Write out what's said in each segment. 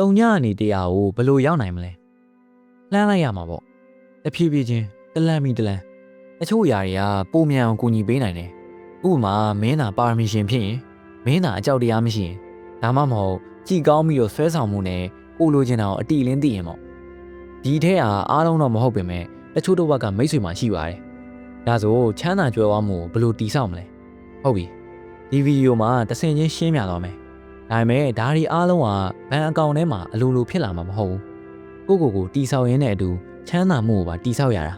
တုံညအနေတရားကိုဘယ်လိုရောက်နိုင်မလဲလှမ်းလိုက်ရမှာပေါ့တဖြည်းဖြည်းချင်းတလန့်မီတလန့်တချို့အရာတွေကပုံမြန်အောင်ကူညီပေးနိုင်တယ်ဥပမာမင်းသာပါရမီရှင်ဖြစ်ရင်မင်းသာအကြောက်တရားမရှိရင်ဒါမှမဟုတ်ကြည်ကောင်းပြီးတော့ဆွဲဆောင်မှုနဲ့ကိုလိုချင်တာကိုအတီလင်းသိရင်ပေါ့ဒီထဲကအားလုံးတော့မဟုတ်ပေမဲ့တချို့တော့ဘက်ကမိတ်ဆွေမှရှိပါတယ်ဒါဆိုချမ်းသာကြွယ်ဝမှုကိုဘယ်လိုတီးဆောက်မလဲဟုတ်ပြီဒီဗီဒီယိုမှာတဆင်ချင်းရှင်းပြသွားမယ် ဒါပေမဲ့ဒါဒီအားလုံးကဘန်အကောင့်ထဲမှာအလိုလိုဖြစ်လာမှာမဟုတ်ဘူးကိုကိုကိုတီးဆောက်ရင်းနဲ့အတူချမ်းသာမှုကိုပါတီးဆောက်ရတာ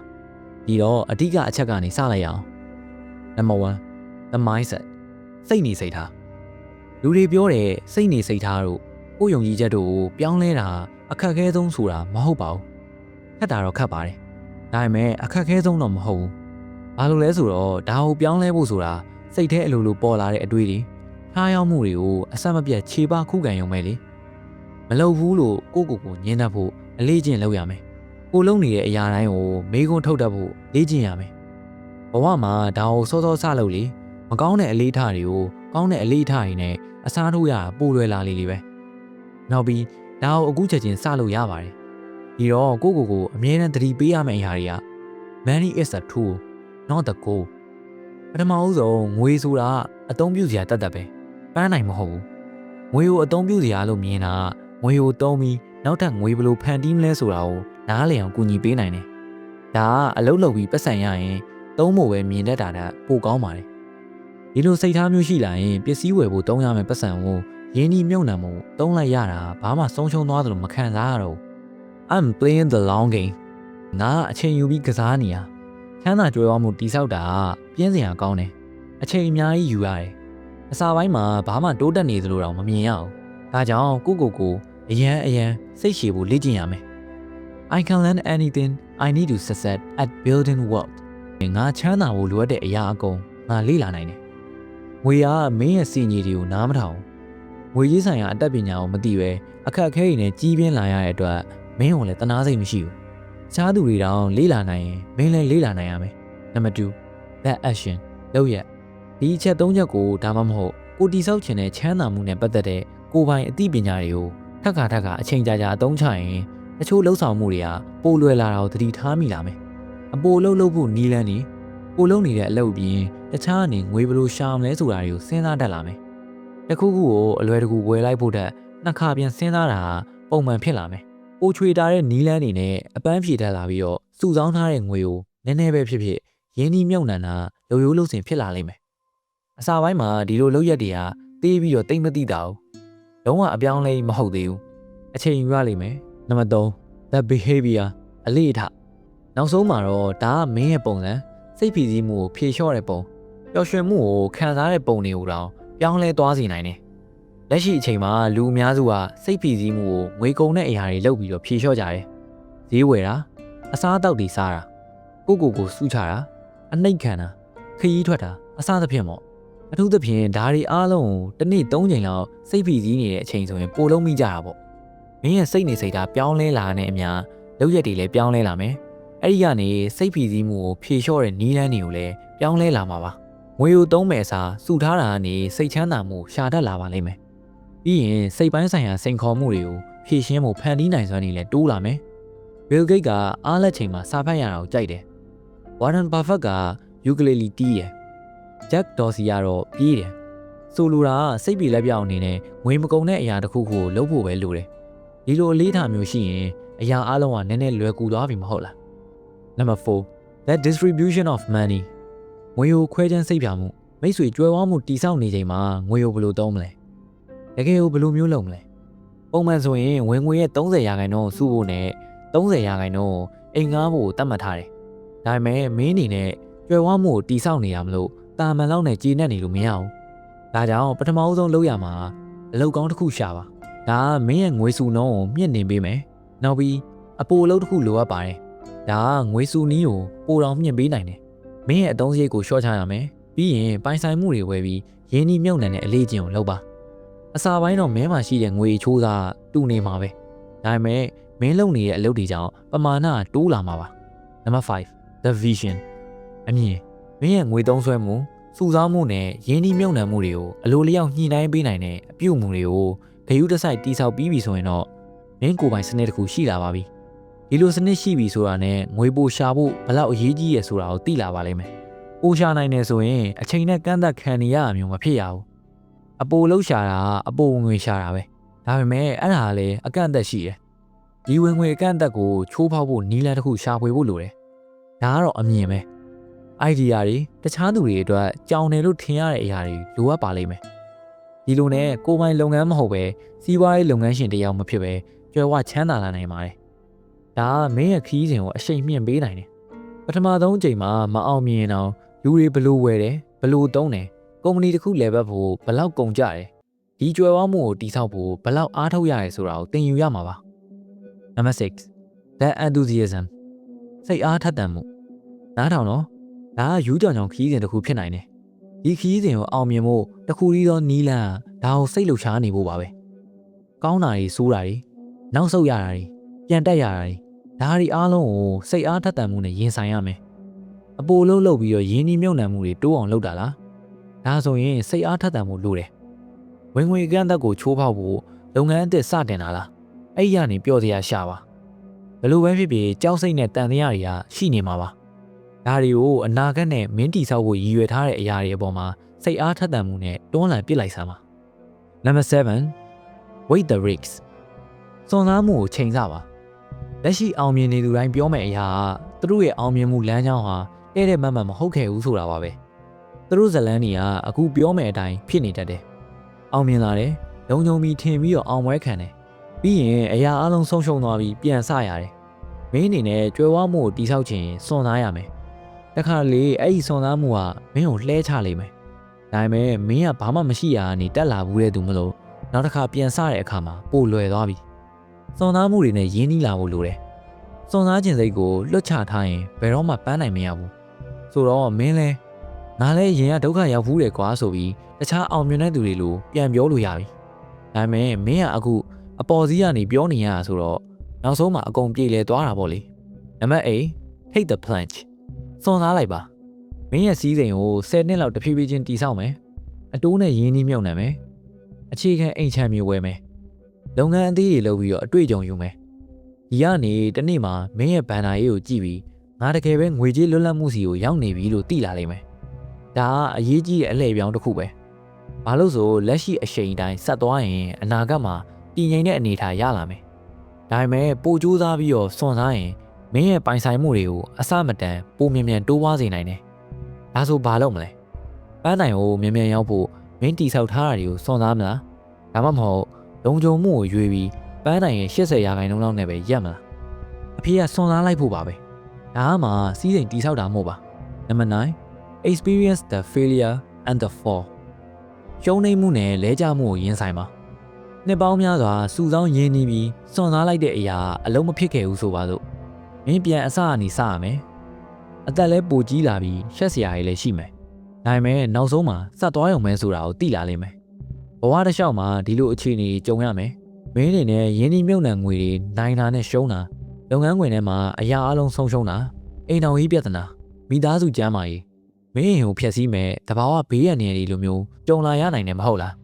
ဒီတော့အဓိကအချက်ကနေစလိုက်ရအောင် Number 1 the mindset စိတ်နေစိတ်ထားလူတွေပြောတယ်စိတ်နေစိတ်ထားတို့ကိုယ်ယုံကြည်ချက်တို့ကိုပြောင်းလဲတာအခက်အခဲဆုံးဆိုတာမဟုတ်ပါဘူးခက်တာတော့ခက်ပါတယ်ဒါပေမဲ့အခက်အခဲဆုံးတော့မဟုတ်ဘူးဘာလို့လဲဆိုတော့ဒါကိုပြောင်းလဲဖို့ဆိုတာစိတ်ထဲအလိုလိုပေါ်လာတဲ့အတွေးတွေ ဖျားရောက်မှုတွေကိုအဆက်မပြတ်ခြေပခုခံရုံပဲလေမလုပ်ဘူးလို့ကိုယ့်ကိုယ်ကိုညှင်းတတ်ဖို့အလေးကျင့်လုပ်ရမယ်ကိုလုံးနေတဲ့အရာတိုင်းကိုမေးခွန်းထုတ်တတ်ဖို့လေ့ကျင့်ရမယ်ဘဝမှာဒါကိုစောစောစလုပ်လေမကောင်းတဲ့အလေးထားတွေကိုကောင်းတဲ့အလေးထားတွေနဲ့အစားထိုးရတာပိုလွယ်လာလေလေပဲနောက်ပြီးဒါကိုအခုချက်ချင်းစလို့ရပါတယ်ဒီတော့ကိုယ့်ကိုယ်ကိုအမြဲတမ်းသတိပေးရမယ့်အရာတွေက money is a tool not the goal ပထမဦးဆုံးငွေဆိုတာအသုံးပြုစရာတတ်တတ်ပဲ ပန်းနိုင်မဟုတ်ဘူးငွေကိုအသုံးပြုစရာလို့မြင်တာငွေကိုသုံးပြီးနောက်ထပ်ငွေဘယ်လိုဖန်တီးမလဲဆိုတာကိုနားလည်အောင်ကူညီပေးနိုင်တယ်ဒါကအလုပ်လုပ်ပြီးပတ်စံရရင်သုံးဖို့ပဲမြင်တတ်တာကပိုကောင်းပါတယ်ဒီလိုစိတ်ထားမျိုးရှိလာရင်ပစ္စည်းဝယ်ဖို့သုံးရမယ့်ပတ်စံကိုရင်းနှီးမြုပ်နှံမှုသုံးလိုက်ရတာဘာမှဆုံးရှုံးသွားသလိုမခံစားရတော့ဘူး I'm playing the long game ငါအချိန်ယူပြီးကစားနေရချမ်းသာကြွယ်ဝမှုတိဆောက်တာပြင်းစရာကောင်းတယ်အချိန်အများကြီးယူရတယ် အစာပိုင်းမှာဘာမှတိုးတက်နေသလိုတော့မမြင်ရဘူးဒါကြောင့်ကိုကိုကိုအရန်အရန်စိတ်ရှည်ဖို့လေ့ကျင့်ရမယ် I can learn anything I need to succeed at building wealth ငါချမ်းသာဖို့လိုအပ်တဲ့အရာအကုန်ငါလေ့လာနိုင်တယ်ငွေကမင်းရဲ့စီညီတွေကိုနားမထောင်ငွေရေးဆိုင်ရာအတတ်ပညာကိုမသိပဲအခက်အခဲတွေနဲ့ကြီးပြင်းလာရတဲ့အတွက်မင်းကလည်းတနာစိတ်မရှိဘူး။ချားသူတွေတောင်လေးလာနိုင်ရင်မင်းလည်းလေးလာနိုင်ရမယ်။နံပါတ်2 that action လောက်ရ ဒီအချက်၃ချက်ကိုဒါမှမဟုတ်ကိုတီဆောက်ခြင်းနဲ့ချမ်းသာမှုနဲ့ပတ်သက်တဲ့ကိုယ်ပိုင်အသိပညာတွေကိုထက်ခါထက်ခါအချိန်ကြာကြာအသုံးချရင်တချို့လှုပ်ဆောင်မှုတွေကပိုလွယ်လာတာကိုသတိထားမိလာမယ်။အပိုလှုပ်လှုပ်ဖို့နီးလန်းနေကိုလုံးနေတဲ့အလုပ်ပြင်တခြားအနေငွေဘယ်လိုရှာမလဲဆိုတာတွေကိုစဉ်းစားတတ်လာမယ်။တခုခုကိုအလွယ်တကူဝယ်လိုက်ဖို့တက်နှစ်ခါပြန်စဉ်းစားတာပုံမှန်ဖြစ်လာမယ်။ပိုချွေတာတဲ့နီးလန်းနေနဲ့အပန်းဖြေတက်လာပြီးတော့စုဆောင်းထားတဲ့ငွေကိုနည်းနည်းပဲဖြစ်ဖြစ်ရင်းနှီးမြုပ်နှံတာလိုရိုးလို့စင်ဖြစ်လာလိမ့်မယ်။ အစာပိုင်းမှာဒီလိုလုပ်ရက်တွေကတေးပြီးတော့တိတ်မသိတာဘူး။လုံးဝအပြောင်းလဲမဟုတ်သေးဘူး။အချိန်ယူရလိမ့်မယ်။နံပါတ်3 the behavior အလေးအထနောက်ဆုံးမှာတော့ဒါကမင်းရဲ့ပုံစံစိတ်ဖိစီးမှုကိုဖြေလျှော့တဲ့ပုံပျော်ရွှင်မှုကိုခံစားတဲ့ပုံတွေကိုတောင်ပြောင်းလဲသွားစေနိုင်တယ်။လက်ရှိအချိန်မှာလူအများစုကစိတ်ဖိစီးမှုကိုငွေကုန်တဲ့အရာတွေလုပ်ပြီးတော့ဖြေလျှော့ကြတယ်။ဈေးဝယ်တာအစားအသောက်တွေစားတာကိုကိုကိုစူးချတာအနှိတ်ခံတာခရီးထွက်တာအစားသဖြင့်ပေါ့ အထူးသဖြင့်ဒါတွေအားလုံးကိုတစ်နေ့၃ချိန်လောက်စိတ်ဖိစီးနေတဲ့အချိန်ဆိုရင်ပိုလုံးမိကြတာပေါ့မင်းရဲ့စိတ်နေစိတ်ဓာတ်ပြောင်းလဲလာတဲ့အများလုပ်ရက်တွေလည်းပြောင်းလဲလာမယ်အဲ့ဒီကနေစိတ်ဖိစီးမှုကိုဖြေလျှော့တဲ့နီးလန်းတွေကိုလည်းပြောင်းလဲလာမှာပါငွေကိုသုံးမဲ့အစားစုထားတာကနေစိတ်ချမ်းသာမှုရှာတတ်လာပါလိမ့်မယ်ပြီးရင်စိတ်ပိုင်းဆိုင်ရာစိန်ခေါ်မှုတွေကိုဖြေရှင်းဖို့ဖန်တီးနိုင်စွမ်းတွေလည်းတိုးလာမယ်ဘီလ်ဂိတ်ကအားလက်ချိန်မှာစာဖတ်ရတာကိုကြိုက်တယ်ဝါရန်ဘာဖက်ကယူကလေးလီတီးရယ် ဂျက်ဒေါ်စီကတော့ပြေးတယ်ဆိုလိုတာကစိတ်ပြေလက်ပြောင်အနေနဲ့ငွေမကုန်တဲ့အရာတစ်ခုခုကိုလုပ်ဖို့ပဲလိုတယ်ဒီလိုအလေးထားမျိုးရှိရင်အရာအလုံးကနည်းနည်းလွယ်ကူသွားပြီမဟုတ်လား Number 4 that distribution of money ငွေကိုခွဲခြမ်းစိတ်ပြမှုမိတ်ဆွေကြွယ်ဝမှုတိစောက်နေချိန်မှာငွေကိုဘယ်လိုသုံးမလဲတကယ်ကိုဘယ်လိုမျိုးလုပ်မလဲပုံမှန်ဆိုရင်ဝင်ငွေရဲ့30ရာခိုင်နှုန်းစုဖို့နဲ့30ရာခိုင်နှုန်းအိမ်ငှားဖို့တတ်မှတ်ထားတယ်ဒါပေမဲ့မင်းအနေနဲ့ကြွယ်ဝမှုကိုတိစောက်နေရမလို့ တာမန်လောက်နဲ့ကြေနပ်နေလို့မရဘူးဒါကြောင့်ပထမအဆုံးလုပ်ရမှာအလုပ်ကောင်းတစ်ခုရှာပါဒါကမင်းရဲ့ငွေစုနှုန်းကိုမြင့်နေပေးမယ်နောက်ပြီးအပိုအလုပ်တစ်ခုလိုအပ်ပါတယ်ဒါကငွေစုနီးကိုပိုတောင်မြင့်ပေးနိုင်တယ်မင်းရဲ့အသုံးစရိတ်ကိုရှော့ချရမယ်ပြီးရင်ပိုင်ဆိုင်မှုတွေဝယ်ပြီးရင်းနှီးမြုပ်နှံတဲ့အလေးကျင့်ကိုလုပ်ပါအစာပိုင်းတော့မဲမှာရှိတဲ့ငွေချိုးစားတူနေမှာပဲဒါပေမဲ့မင်းလုံနေတဲ့အလုပ်တွေကြောင့်ပမာဏတိုးလာမှာပါနံပါတ်5 the vision အမြင် မင်းရဲ့ငွေသုံးဆွဲမှုစုဆောင်းမှုနဲ့ရင်းနှီးမြုပ်နှံမှုတွေကိုအလိုလျောက်ညှိနှိုင်းပေးနိုင်တဲ့အပြုအမူတွေကိုဂရုတစိုက်တိဆောက်ပြီးပြီဆိုရင်တော့မင်းကိုယ်ပိုင်စနစ်တစ်ခုရှိလာပါပြီဒီလိုစနစ်ရှိပြီဆိုတာနဲ့ငွေပိုရှာဖို့ဘလောက်အရေးကြီးရဆိုတာကိုသိလာပါလိမ့်မယ်ပိုရှာနိုင်တယ်ဆိုရင်အချိန်နဲ့ကန့်သက်ခံနေရတာမျိုးမဖြစ်ရဘူးအပိုလှုပ်ရှာတာကအပိုငွေရှာတာပဲဒါပေမဲ့အဲ့ဒါကလည်းအကန့်အသတ်ရှိတယ်ဒီဝင်ငွေအကန့်အသတ်ကိုချိုးဖောက်ဖို့နီးလန်းတစ်ခုရှာဖွေဖို့လိုတယ်ဒါကတော့အမြင်ပဲ idea တွေတခြားသူတွေအတွက်ကြောင်တယ်လို့ထင်ရတဲ့အရာတွေလိုအပ်ပါလိမ့်မယ်ဒီလိုနဲ့ကိုယ်ပိုင်လုပ်ငန်းမဟုတ်ပဲစီးပွားရေးလုပ်ငန်းရှင်တစ်ယောက်မဖြစ်ပဲကြွယ်ဝချမ်းသာလာနိုင်ပါတယ်ဒါကမင်းရဲ့ခီးစဉ်ကိုအရှိန်မြင့်ပေးနိုင်တယ်ပထမဆုံးအချိန်မှာမအောင်မြင်အောင်လူတွေဘလို့ဝယ်တယ်ဘလို့သုံးတယ်ကုမ္ပဏီတစ်ခုလဲပတ်ဖို့ဘလောက်ကုန်ကြတယ်ဒီကြွယ်ဝမှုကိုတိဆောက်ဖို့ဘလောက်အားထုတ်ရတယ်ဆိုတာကိုသင်ယူရမှာပါ Number 6 that enthusiasm စိတ်အားထက်သန်မှုနားထောင်တော့ ဒါကယူးကြောင်ကြောင်ခီးစဉ်တစ်ခုဖြစ်နိုင်တယ်ဒီခီးစဉ်ကိုအောင်မြင်ဖို့တစ်ခုတည်းသောနီးလန်းဒါကိုစိတ်လှုပ်ရှားနေဖို့ပါပဲကောင်းတာတွေဆိုးတာတွေနောက်ဆုတ်ရတာတွေပြန်တက်ရတာတွေဒါတွေအားလုံးကိုစိတ်အားထက်သန်မှုနဲ့ရင်ဆိုင်ရမယ်အပိုလုံးလုပ်ပြီးတော့ရင်းနှီးမြုပ်နှံမှုတွေတိုးအောင်လုပ်တာလားဒါဆိုရင်စိတ်အားထက်သန်မှုလိုတယ်ဝင်ငွေကန့်သက်ကိုချိုးဖောက်ဖို့လုပ်ငန်းအသစ်စတင်တာလားအဲ့ရနေပြောစရာရှာပါဘယ်လိုပဲဖြစ်ဖြစ်ကြောက်စိတ်နဲ့တန်တရားတွေကရှိနေမှာပါ ဒါတွေကိုအနာဂတ်နဲ့မင်းတီဆောက်ဖို့ရည်ရွယ်ထားတဲ့အရာတွေအပေါ်မှာစိတ်အားထက်သန်မှုနဲ့တွန်းလှန်ပစ်လိုက်စမ်းပါ Number 7 Wait the risks စွန့်စားမှုကိုချိန်ဆပါလက်ရှိအောင်မြင်နေသူတိုင်းပြောမယ့်အရာကသူတို့ရဲ့အောင်မြင်မှုလမ်းကြောင်းဟာတဲ့တဲ့မတ်မတ်မဟုတ်ခဲ့ဘူးဆိုတာပါပဲသူတို့ဇလန်းတွေကအခုပြောမယ့်အတိုင်းဖြစ်နေတတ်တယ်အောင်မြင်လာတယ်လုံခြုံပြီးထင်ပြီးတော့အောင်ပွဲခံတယ်ပြီးရင်အရာအလုံးဆုံးရှုံးသွားပြီးပြန်ဆရတယ်မင်းအနေနဲ့ကြွယ်ဝမှုကိုတိဆောက်ခြင်းစွန့်စားရမယ် တခါလေအဲ့ဒီစွန့်စားမှုကမင်းကိုလှဲချလိမ့်မယ်ဒါပေမဲ့မင်းကဘာမှမရှိရကနေတက်လာဘူးတဲ့သူမလို့နောက်တစ်ခါပြန်ဆတဲ့အခါမှာပိုလွယ်သွားပြီစွန့်စားမှုတွေနဲ့ရင်းနှီးလာဖို့လိုတယ်စွန့်စားခြင်းစိတ်ကိုလွတ်ချထားရင်ဘယ်တော့မှပန်းနိုင်မရဘူးဆိုတော့မင်းလဲငါလည်းရင်ကဒုက္ခရောက်ဘူးတယ်ကွာဆိုပြီးတခြားအောင်မြင်တဲ့သူတွေလိုပြန်ပြောလို့ရပြီဒါပေမဲ့မင်းကအခုအပေါ်စီးကနေပြောနေရတာဆိုတော့နောက်ဆုံးမှအကုန်ပြေလဲသွားတာပေါ့လေနံပါတ်8 take the plunge စွန့်စားလိုက်ပါမင်းရဲ့စီးစိမ်ကို10နှစ်လောက်တဖြည်းဖြည်းချင်းတီးဆောက်မယ်အတိုးနဲ့ရင်းနှီးမြုပ်နှံမယ်အခြေခံအိမ်ချမ်းမျိုးဝယ်မယ်လုပ်ငန်းအသေးတွေလုပ်ပြီးတော့အတွေ့အကြုံယူမယ်ဒီကနေတနေ့မှာမင်းရဲ့ဘန်နာရေးကိုကြည့်ပြီးငါတကယ်ပဲငွေကြေးလွတ်လပ်မှုစီကိုရောက်နေပြီလို့သိလာလိမ့်မယ်ဒါကအရေးကြီးတဲ့အလှည့်ပြောင်းတစ်ခုပဲဘာလို့ဆိုလက်ရှိအချိန်တိုင်းဆက်သွားရင်အနာဂတ်မှာတည်ငြိမ်တဲ့အနေအထားရလာမယ်ဒါပေမဲ့ပိုကြိုးစားပြီးတော့စွန့်စားရင် မင်းရဲ့ပိုင်ဆိုင်မှုတွေကိုအစမတန်ပိုမြင်မြန်တိုးပွားစေနိုင်တယ်ဒါဆိုဘာလုပ်မလဲပန်းတိုင်ကိုမြင်မြန်ရောက်ဖို့မင်းတီဆောက်ထားတာတွေကိုစွန့်စားမလားဒါမှမဟုတ်လုံခြုံမှုကိုရွေးပြီးပန်းတိုင်ရဲ့80ရာခိုင်နှုန်းလောက်နဲ့ပဲရက်မလားအဖေကစွန့်စားလိုက်ဖို့ပါပဲဒါမှစီးစိမ်တီဆောက်တာမဟုတ်ပါနံပါတ်9 experience the failure and the fall ရှုံးနိမ့်မှုနဲ့လဲကျမှုကိုရင်ဆိုင်ပါနှစ်ပေါင်းများစွာစူဆောင်းရင်းနှီးပြီးစွန့်စားလိုက်တဲ့အရာအလုံးမဖြစ်ခဲ့ဘူးဆိုပါစို့ မင်းပြန်အစအနေစရမယ်အသက်လဲပိုကြီးလာပြီးရှက်စရာတွေလည်းရှိမယ်ဒါပေမဲ့နောက်ဆုံးမှာစက်သွားရုံပဲဆိုတာကိုသိလာလိမ့်မယ်ဘဝတစ်လျှောက်မှာဒီလိုအခြေအနေကြုံရမယ်မင်းအနေနဲ့ရင်းနှီးမြုပ်နှံငွေတွေနိုင်တာနဲ့ရှုံးတာလုပ်ငန်းခွင်ထဲမှာအရာအလုံးဆုံးရှုံးတာအိမ်တော်ကြီးပြဿနာမိသားစုကျန်းမာရေးမင်းအိမ်ကိုဖျက်ဆီးမဲ့တဘာဝဘေးရန်နေတွေလိုမျိုးကြုံလာရနိုင်တယ်မဟုတ်လား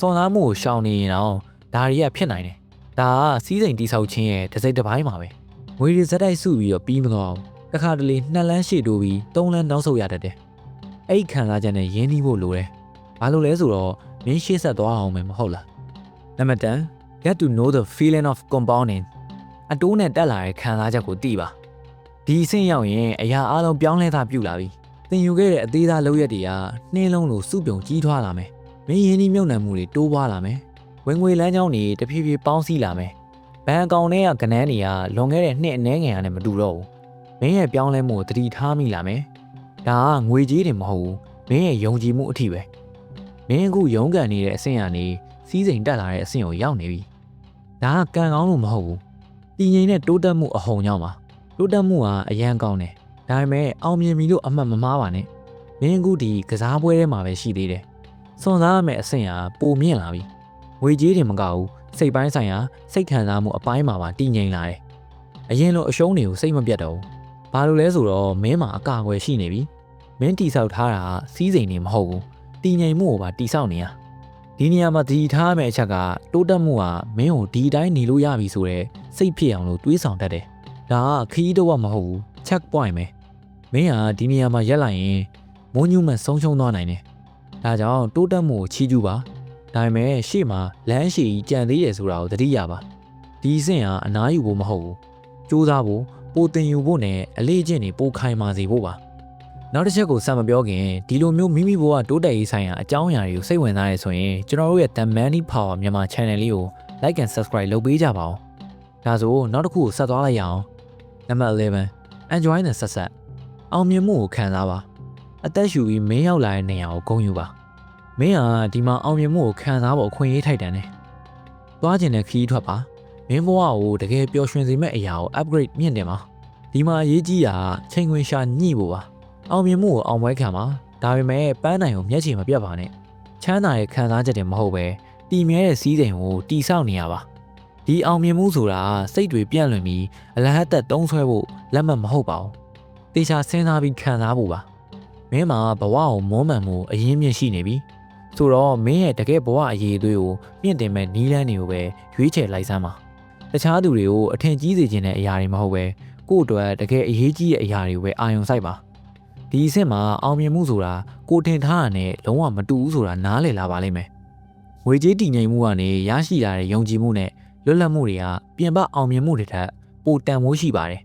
စွန်သားမှုကိုရှောင်နေရင်တော့ဒါတွေကဖြစ်နိုင်တယ်ဒါကစီးစိမ်တိဆောက်ခြင်းရဲ့တစ်စိတ်တစ်ပိုင်းပါပဲ ငွေတွေဇက်တိုက်စုပြီးတော့ပြီးမတော့တခါတလေနှစ်လမ်းရှေ့တိုးပြီးသုံးလမ်းနောက်ဆုတ်ရတတ်တယ်အဲ့ဒီခံစားချက်နဲ့ရင်းနှီးဖို့လိုတယ်ဘာလို့လဲဆိုတော့မင်းရှေ့ဆက်သွားအောင်မယ်မဟုတ်လားနံပါတ်10 get to know the feeling of compounding အတိုးနဲ့တက်လာတဲ့ခံစားချက်ကိုသိပါဒီအဆင့်ရောက်ရင်အရာအလုံးပြောင်းလဲတာပြုတ်လာပြီသင်ယူခဲ့တဲ့အသေးသားလောက်ရက်တွေကနှင်းလုံးလိုစုပြုံကြီးထွားလာမယ်မင်းရင်းနှီးမြုပ်နှံမှုတွေတိုးပွားလာမယ်ဝင်ငွေလမ်းကြောင်းတွေတဖြည်းဖြည်းပေါင်းစည်းလာမယ် ဘဏ်အကောင့်ထဲကကနန်းတွေကလွန်ခဲ့တဲ့နှစ်အနည်းငယ်နဲ့မတူတော့ဘူးမင်းရဲ့ပြောင်းလဲမှုကိုတတိထားမိလာမယ်ဒါကငွေကြီးတွေမဟုတ်ဘူးမင်းရဲ့ယုံကြည်မှုအထီပဲမင်းအခုရုန်းကန်နေတဲ့အဆင့်ကနေစီးစိမ်တက်လာတဲ့အဆင့်ကိုရောက်နေပြီဒါကကံကောင်းလို့မဟုတ်ဘူးတည်ငြိမ်တဲ့တိုးတက်မှုအဟုန်ကြောင့်ပါတိုးတက်မှုဟာအရန်ကောင်းတယ်ဒါပေမဲ့အောင်မြင်ပြီလို့အမှတ်မမှားပါနဲ့မင်းအခုဒီကစားပွဲထဲမှာပဲရှိသေးတယ်စွန်စားရမယ့်အဆင့်ဟာပိုမြင့်လာပြီငွေကြေးတွေမကဘူး စိတ်ပိုင်းဆိုင်ရာစိတ်ခံစားမှုအပိုင်းမှာပါတည်ငြိမ်လာတယ်အရင်လိုအရှုံးတွေကိုစိတ်မပြတ်တော့ဘူးဘာလို့လဲဆိုတော့မင်းမှာအကာအကွယ်ရှိနေပြီမင်းတီဆောက်ထားတာစီးစိမ်နေမဟုတ်ဘူးတည်ငြိမ်မှုကိုပါတီဆောက်နေရဒီဒီနေရာမှာဒီထားရမယ့်အချက်ကတိုးတက်မှုဟာမင်းကိုဒီတိုင်းနေလို့ရပြီဆိုတော့စိတ်ဖြစ်အောင်လို့တွေးဆောင်တတ်တယ်ဒါကခရီးတော့မဟုတ်ဘူး check point ပဲမင်းဟာဒီနေရာမှာရက်လိုက်ရင်မုံညူးမှဆုံးရှုံးသွားနိုင်တယ်ဒါကြောင့်တိုးတက်မှုကိုချီးကျူးပါ ဒါပေမဲ့ရှေ့မှာလမ်းရှည်ကြီးကြံသေးတယ်ဆိုတာကိုသတိရပါဒီအဆင့်ဟာအနားယူဖို့မဟုတ်ဘူးစူးစမ်းဖို့ပိုတင်ယူဖို့နဲ့အလေးအကျင့်တွေပိုခိုင်မာစေဖို့ပါနောက်တစ်ချက်ကိုစမပြောခင်ဒီလိုမျိုးမိမိဘဝတိုးတက်ရေးဆိုင်ရာအကြောင်းအရာတွေကိုစိတ်ဝင်စားရဆိုရင်ကျွန်တော်တို့ရဲ့ The Money Power မြန်မာ Channel လေးကို Like and Subscribe လုပ်ပေးကြပါဦးဒါဆိုနောက်တစ်ခုကိုဆက်သွားလိုက်ရအောင်နံပါတ်11 Enjoy the Sunset အောင်မြင်မှုကိုခံစားပါအသက်ရှူပြီးမင်းရောက်လာတဲ့နေရာကိုဂုဏ်ယူပါ မင်းဟာဒီမှာအောင်မြင်မှုကိုခံစားဖို့အခွင့်အရေးထိုက်တန်တယ်သွားခြင်းနဲ့ခီးထွက်ပါမင်းဘဝကိုတကယ်ပျော်ရွှင်စေမယ့်အရာကို upgrade မြင့်တင်ပါဒီမှာအရေးကြီးတာချိန်ခွင်ရှာညှိဖို့ပါအောင်မြင်မှုကိုအောင်ပွဲခံပါဒါပေမဲ့ပန်းနိုင်ကိုမျက်ခြေမပြတ်ပါနဲ့ချမ်းသာရဲ့ခံစားချက်တွေမဟုတ်ပဲတည်မြဲတဲ့စီးစိမ်ကိုတီဆောက်နေရပါဒီအောင်မြင်မှုဆိုတာစိတ်တွေပြန့်လွင်ပြီးအလဟတ်သက်တုံးဆွဲဖို့လက်မှတ်မဟုတ်ပါဘူးတေချာစဉ်းစားပြီးခံစားဖို့ပါမင်းမှာဘဝကိုမွမ်းမံမှုအရင်မြင့်ရှိနေပြီ ဆိုတော့မင်းရဲ့တကယ်ဘဝအရေးအသွေးကိုမြင့်တင်မဲ့နီးလန်းတွေကိုပဲရွေးချယ်လိုက်စမ်းပါတခြားသူတွေကိုအထင်ကြီးစေခြင်းတဲ့အရာတွေမဟုတ်ပဲကိုယ့်အတွက်တကယ်အရေးကြီးတဲ့အရာတွေကိုပဲအာရုံစိုက်ပါဒီအဆင့်မှာအောင်မြင်မှုဆိုတာကိုထင်ထားတာနဲ့လုံးဝမတူဘူးဆိုတာနားလည်လာပါလိမ့်မယ်ငွေကြေးတည်ငြိမ်မှုကနေရရှိလာတဲ့ယုံကြည်မှုနဲ့လွတ်လပ်မှုတွေကပြင်ပအောင်မြင်မှုတွေထက်ပိုတန်ဖိုးရှိပါတယ်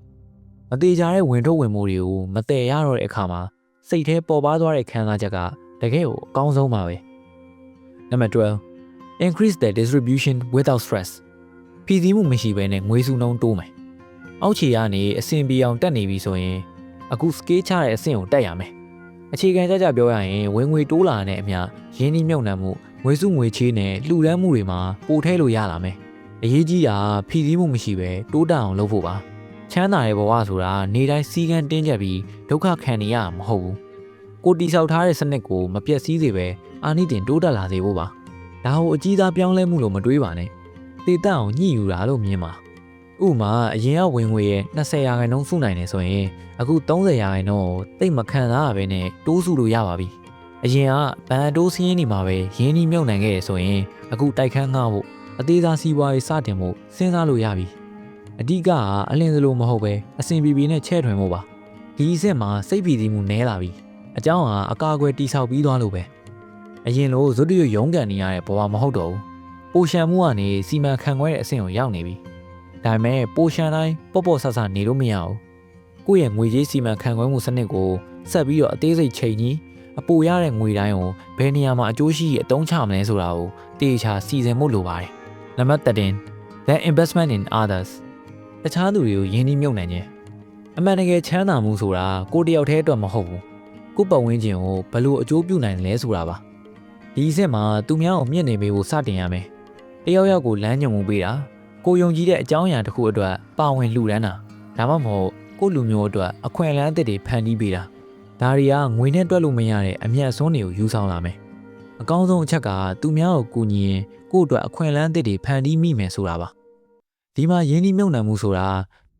မသေးကြတဲ့ဝင်ထုတ်ဝင်မှုတွေကိုမတည်ရတော့တဲ့အခါမှာစိတ်ထဲပေါ်ပါသွားတဲ့ခံစားချက်ကတကယ်ကိုအကောင်းဆုံးပါပဲ နံပါတ်12 increase the distribution without stress ပြည်စည်းမှုမရှိဘဲနဲ့ငွေစုနှုံးတိုးမယ်။အောက်ခြေကနေအဆင်ပြေအောင်တက်နေပြီဆိုရင်အခု scale ချတဲ့အဆင့်ကိုတက်ရမယ်။အခြေခံကြကြပြောရရင်ဝင်ငွေတိုးလာတဲ့အမျှရင်းနှီးမြှုပ်နှံမှုငွေစုငွေချေးနဲ့လှူဒန်းမှုတွေမှာပိုထည့်လို့ရလာမယ်။အရေးကြီးတာပြည်စည်းမှုမရှိဘဲတိုးတက်အောင်လုပ်ဖို့ပါ။ချမ်းသာတဲ့ဘဝဆိုတာနေတိုင်းစီကံတင်းကျပ်ပြီးဒုက္ခခံနေရမှာမဟုတ်ဘူး။ ကိုတီဆောက်ထားတဲ့စနစ်ကိုမပြတ်စည်းစေပဲအာနိတင်တိုးတက်လာစေဖို့ပါ။ဒါကိုအကြီးသားပြောင်းလဲမှုလို့မတွေးပါနဲ့။တည်တတ်အောင်ညှိယူတာလို့မြင်ပါဥပမာအရင်ကဝင်ငွေရဲ့20ရာခိုင်နှုန်းစုနိုင်နေဆိုရင်အခု30ရာခိုင်နှုန်းကိုတိတ်မခံစားရဘဲနဲ့တိုးစုလို့ရပါပြီအရင်ကဘန်တိုးစင်းနေမှာပဲရင်းနှီးမြုပ်နှံခဲ့ရဆိုရင်အခုတိုက်ခန်းငှားဖို့အသေးစားစီးပွားရေးစတင်ဖို့စဉ်းစားလို့ရပြီအဓိကကအလင်းစလိုမဟုတ်ပဲအစဉ်ပြေပြေနဲ့ချဲ့ထွင်ဖို့ပါဒီအစ်စ်မှာစိတ်ပီတိမှုနည်းလာပြီ အเจ้าကအကာအကွယ်တိဆောက်ပြီးသွားလို့ပဲအရင်လိုဇွတ်တရွရုံးကန်နေရတဲ့ဘဝမဟုတ်တော့ဘူးပိုရှံမှုကနေစီမံခန့်ခွဲတဲ့အဆင့်ကိုရောက်နေပြီဒါပေမဲ့ပိုရှန်တိုင်းပေါ့ပေါ့ဆဆနေလို့မရဘူးကိုယ့်ရဲ့ငွေကြေးစီမံခန့်ခွဲမှုစနစ်ကိုဆက်ပြီးတော့အသေးစိတ်ချိန်ကြီးအပိုရတဲ့ငွေတိုင်းကိုဘယ်နေရာမှာအကျိုးရှိအသုံးချမလဲဆိုတာကိုတေချာစီစဉ်ဖို့လိုပါတယ်နံပါတ်13 the investment in others တခြားသူတွေကိုယင်းနှိမ့်မြုပ်နှံခြင်းအမှန်တကယ်ချမ်းသာမှုဆိုတာကိုတယောက်တည်းအတွက်မဟုတ်ဘူး ကိုယ့်ပတ်ဝန်းကျင်ကိုဘယ်လိုအကျိုးပြုနိုင်လဲဆိုတာပါဒီအစ်စ်မှာသူများကိုမြင့်နေပေးဖို့စတင်ရမယ်တယောက်ယောက်ကိုလမ်းညွှန်မှုပေးတာကိုယုံကြည်တဲ့အကြောင်းအရာတစ်ခုအတွက်ပါဝင်လှူဒန်းတာဒါမှမဟုတ်ကိုလူမျိုးအတွက်အခွင့်အလမ်းအသစ်တွေဖန်တီးပေးတာဒါတွေကငွေနဲ့တွက်လို့မရတဲ့အမျက်အစွန်းတွေကိုယူဆောင်လာမယ်အကောင်းဆုံးအချက်ကသူများကိုကူညီရင်ကိုယ့်အတွက်အခွင့်အလမ်းအသစ်တွေဖန်တီးမိမယ်ဆိုတာပါဒီမှာယင်းဒီမြုံနှံမှုဆိုတာ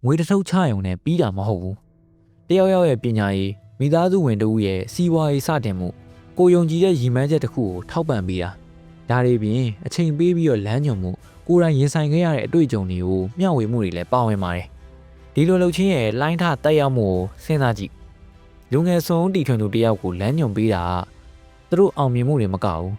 ငွေတစ်ထုပ်ချရုံနဲ့ပြီးတာမဟုတ်ဘူးတယောက်ယောက်ရဲ့ပညာရေး မိသားစုဝင်တို့ရဲ့စီးပွားရေးစတင်မှုကိုယုံကြည်တဲ့ရည်မှန်းချက်တစ်ခုကိုထောက်ပံ့ပေးတာဒါတွေပြင်အချိန်ပေးပြီးတော့လမ်းညွှန်မှုကိုယ်တိုင်ရင်ဆိုင်ခဲ့ရတဲ့အတွေ့အကြုံတွေကိုမျှဝေမှုတွေလည်းပါဝင်ပါတယ်ဒီလိုလှုပ်ချင်းရဲ့လိုင်းထတက်ရောက်မှုကိုစဉ်းစားကြည့်လူငယ်ဆုံးတီထွင်သူတယောက်ကိုလမ်းညွှန်ပေးတာသူတို့အောင်မြင်မှုတွေမကဘူး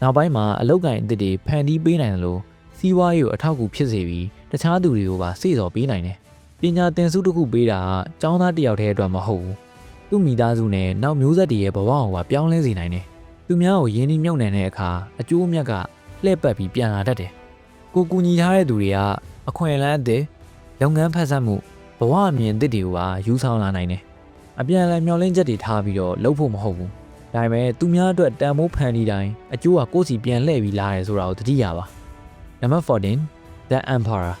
နောက်ပိုင်းမှာအလောက်ကန်အစ်စ်တွေဖန်တီးပေးနိုင်တယ်လို့စီးပွားရေးကိုအထောက်အကူဖြစ်စေပြီးတခြားသူတွေကိုပါစေ့စော်ပေးနိုင်တယ်ပညာသင်စုတစ်ခုပေးတာကចောင်းသားတယောက်တည်းအတွက်မဟုတ်ဘူး သူ့မိသားစုနဲ့နောက်မျိုးဆက်တွေရဲ့ဘဝကိုပါပြောင်းလဲစေနိုင်တယ်သူများကိုယင်းနှိမ့်မြုပ်နှံတဲ့အခါအကျိုးအမြတ်ကလှည့်ပတ်ပြီးပြန်လာတတ်တယ်ကိုကူညီထားတဲ့သူတွေကအခွင့်အလမ်းအသစ်လုပ်ငန်းဖက်ဆက်မှုဘဝအမြင်အသစ်တွေကိုပါယူဆောင်လာနိုင်တယ်။အပြန်အလှန်မျှော်လင့်ချက်တွေထားပြီးတော့လုပ်ဖို့မဟုတ်ဘူး။ဒါပေမဲ့သူများအတွက်တန်ဖိုးဖန်တီးတိုင်းအကျိုးကကိုယ့်စီပြန်လှည့်ပြီးလာတယ်ဆိုတာကိုသတိရပါ။နံပါတ်14 The Emperor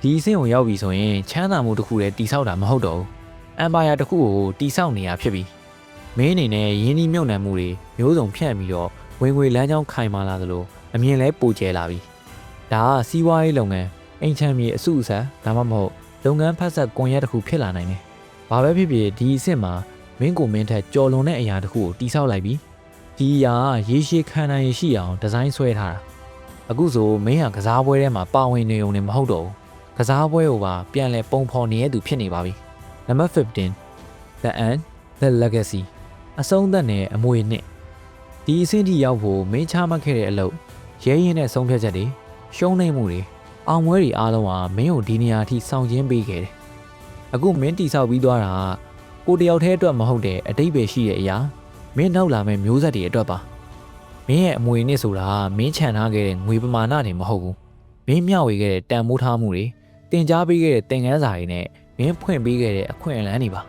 ဒီအဆင့်ကိုရောက်ပြီဆိုရင်ချမ်းသာမှုတစ်ခုတည်းတိဆောက်တာမဟုတ်တော့ဘူး။ Empire တစ်ခုကိုတိဆောက်နေရဖြစ်ပြီ။မင်းအနေနဲ့ရင်းနှီးမြှုပ်နှံမှုတွေမျိုးစုံဖြန့်ပြီးတော့ဝင်ငွေလမ်းကြောင်းခိုင်မာလာသလိုအမြင်လဲပိုကျဲလာပြီ။ဒါကစီးပွားရေးလုပ်ငန်းအိမ်ချမ်းမြေအစုအဆန်ဒါမှမဟုတ်လုပ်ငန်းဖက်ဆက်ကွန်ရက်တစ်ခုဖြစ်လာနိုင်တယ်။ဘာပဲဖြစ်ဖြစ်ဒီအစ်စ်မှာမင်းကိုမင်းထက်ကြော်လွန်တဲ့အရာတစ်ခုကိုတိဆောက်လိုက်ပြီးဒီအရာကရေရှည်ခံနိုင်ရရှိအောင်ဒီဇိုင်းဆွဲထားတာအခုဆိုမင်းကကစားပွဲထဲမှာပါဝင်နေုံနဲ့မဟုတ်တော့ဘူးကစားပွဲကိုပါပြန်လဲပုံဖော်နေရသူဖြစ်နေပါပြီ နံပါတ်15 The End The Legacy အဆုံးသတ်နဲ့အမွေနှစ်ဒီအဆင့်ထိရောက်ဖို့မင်းချမှတ်ခဲ့တဲ့အလုပ်ရဲရင်တဲ့ဆုံးဖြတ်ချက်တွေရှုံးနိမ့်မှုတွေအောင်ပွဲတွေအားလုံးဟာမင်းကိုဒီနေရာအထိဆောင်ကျင်းပေးခဲ့တယ်အခုမင်းတိဆောက်ပြီးသွားတာကကိုတယောက်တည်းအတွက်မဟုတ်တဲ့အတိတ်ပဲရှိတဲ့အရာမင်းနောက်လာမယ့်မျိုးဆက်တွေအတွက်ပါမင်းရဲ့အမွေနှစ်ဆိုတာမင်းခြံထားခဲ့တဲ့ငွေပမာဏတွေမဟုတ်ဘူးမင်းမျှဝေခဲ့တဲ့တန်မိုးထားမှုတွေတင် जा ပေးခဲ့တဲ့သင်ခန်းစာတွေနဲ့ မင်းဖွင့်ပေးခဲ့တဲ့အခွင့်အလမ်းတွေပါ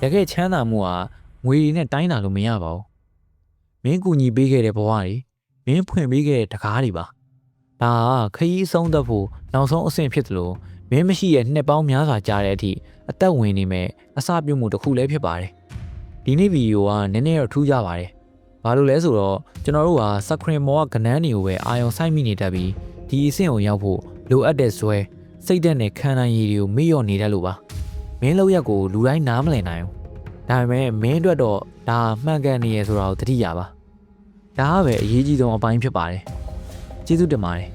တကယ်ချမ်းသာမှုဟာငွေတွေနဲ့တိုင်းတာလို့မရပါဘူးမင်းကူညီပေးခဲ့တဲ့ဘဝတွေမင်းဖွင့်ပေးခဲ့တဲ့တကားတွေပါဒါကခရီးဆုံးသက်ဖို့နောက်ဆုံးအဆင့်ဖြစ်သလိုမင်းမရှိရဲ့နှစ်ပေါင်းများစွာကြာတဲ့အထိအသက်ဝင်နေမဲ့အစပြုမှုတစ်ခုလည်းဖြစ်ပါတယ်ဒီနေ့ဗီဒီယိုကနည်းနည်းတော့ထူးကြပါတယ်ဘာလို့လဲဆိုတော့ကျွန်တော်တို့ကစခရင်မောကကနန်းတွေကိုပဲအာယုံဆိုင်မိနေတတ်ပြီးဒီအဆင့်ကိုရောက်ဖို့လိုအပ်တဲ့ဇွဲ စိတ်ဓာတ်နဲ့ခံနိုင်ရည်တွေကိုမေ့လျော့နေတတ်လို့ပါမင်းလောက်ရက်ကိုလူတိုင်းနားမလည်နိုင်ဘူးဒါပေမဲ့မင်းအတွက်တော့ဒါမှန်ကန်နေရဆိုတာကိုသတိရပါဒါကပဲအရေးကြီးဆုံးအပိုင်းဖြစ်ပါတယ်ကျေးဇူးတင်ပါတယ်